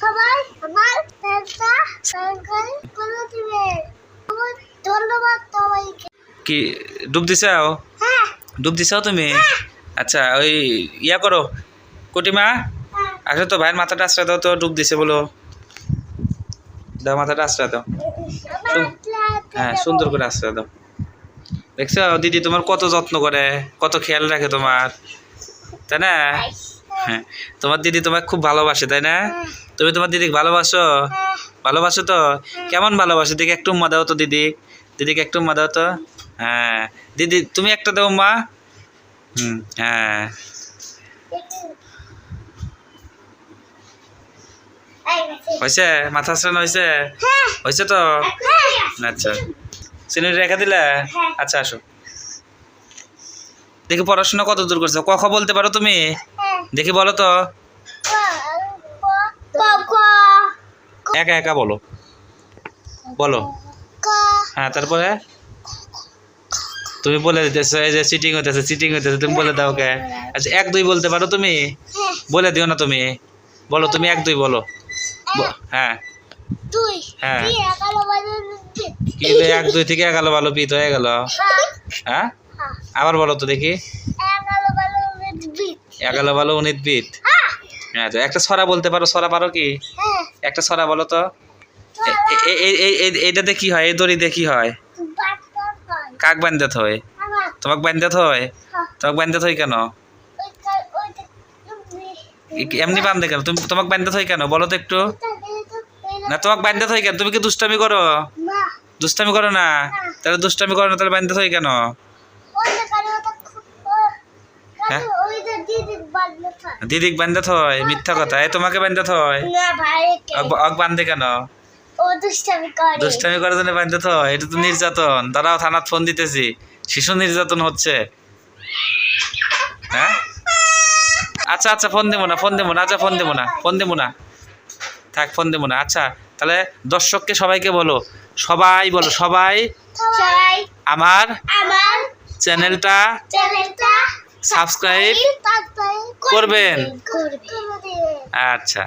সবাই আমার একটা সরকারি করে দিবেন ধন্যবাদ সবাইকে। কি ডুব দিছাও হ্যাঁ। ডুব দিছাও তুমি? আচ্ছা ওই ইয়া করো কুটিমা হ্যাঁ। আসলে তো ভাইয়ের মাথাটা আশ্রয় দাও তো ডুব দিছে বলো। দাও মাথাটা আশ্রয় দাও। হ্যাঁ সুন্দর করে আশ্রয় দাও। দেখছ দিদি তোমার কত যত্ন করে কত খেয়াল রাখে তোমার তাই না? হ্যাঁ তোমার দিদি তোমাকে খুব ভালোবাসে তাই না? তুমি তোমার দিদিকে ভালোবাসো? ভালোবাসো তো? কেমন ভালোবাসো? দিদিকে একটু উম্মা দাও তো দিদি। দিদিকে একটু উম্মা দাও তো। হ্যাঁ। দিদি তুমি একটা দাও মা হুম হ্যাঁ। হয়েছে? মাথা আশ্রানো হয়েছে? হয়েছে তো? আচ্ছা। সিনিয়র রেখে দিলে? আচ্ছা আসো। দেখি পড়াশোনা কত দূর করছ? ক খ বলতে পারো তুমি? দেখি বলো তো। একা একা বলো। বলো। হ্যাঁ তারপরে? তুমি বলে দিতেছো এই যে চিটিং হইতেছে চিটিং হইতেছে তুমি বলে দাও কে আচ্ছা এক দুই বলতে পারো তুমি? বলে দিও না তুমি। বলো তুমি এক দুই বলো। হ্যাঁ। হ্যাঁ। কি এক দুই থেকে এগারো ভালো পিত হয়ে গেল। হ্যাঁ, হ্যাঁ? হ্যাঁ। আবার বলো তো দেখি। ভালো উনিত বিত। হ্যাঁ, তো একটা ছড়া বলতে পারো ছড়া পারো কি। একটা ছড়া বলো তো। এ- এ- এ- এ- এ- এইটাতে কি হয়? এই দড়িতে কি হয়? কাক বান্ধে আমার, তোমাকে বান্ধে হ্যাঁ, তোমাকে বান্ধে হয় কেন? এমনি বান্ধে কেন? তুমি তোমাকে বান্ধে হয় কেন? বলো তো একটু। না তোমাকে বান্ধে হয় কেন? তুমি কি দুষ্টামি করো? দুষ্টামি করো না? তাহলে দুষ্টামি করো না তাহলে বান্ধে হয় কেন ওইটা কারও ওটা খুব- ও- হ্যাঁ? দিদিক বান্ধে হয় মিথ্যা কথা। এ তোমাকে বান্ধে হয়? অগ- অগ বান্ধে কেন? দুষ্টামি করার জন্য বান্ধে তো এটা তো নির্যাতন। দাঁড়াও থানাত ফোন দিতেছি। শিশু নির্যাতন হচ্ছে। হ্যাঁ? আচ্ছা আচ্ছা ফোন দেবো না ফোন দেবো না। আচ্ছা ফোন দেবো না ফোন দেবো না। থাক ফোন দেবো না। আচ্ছা তাহলে দর্শককে সবাইকে বলো। সবাই বলো সবাই আমার চ্যানেলটা সাবস্ক্রাইব। করবেন। আচ্ছা।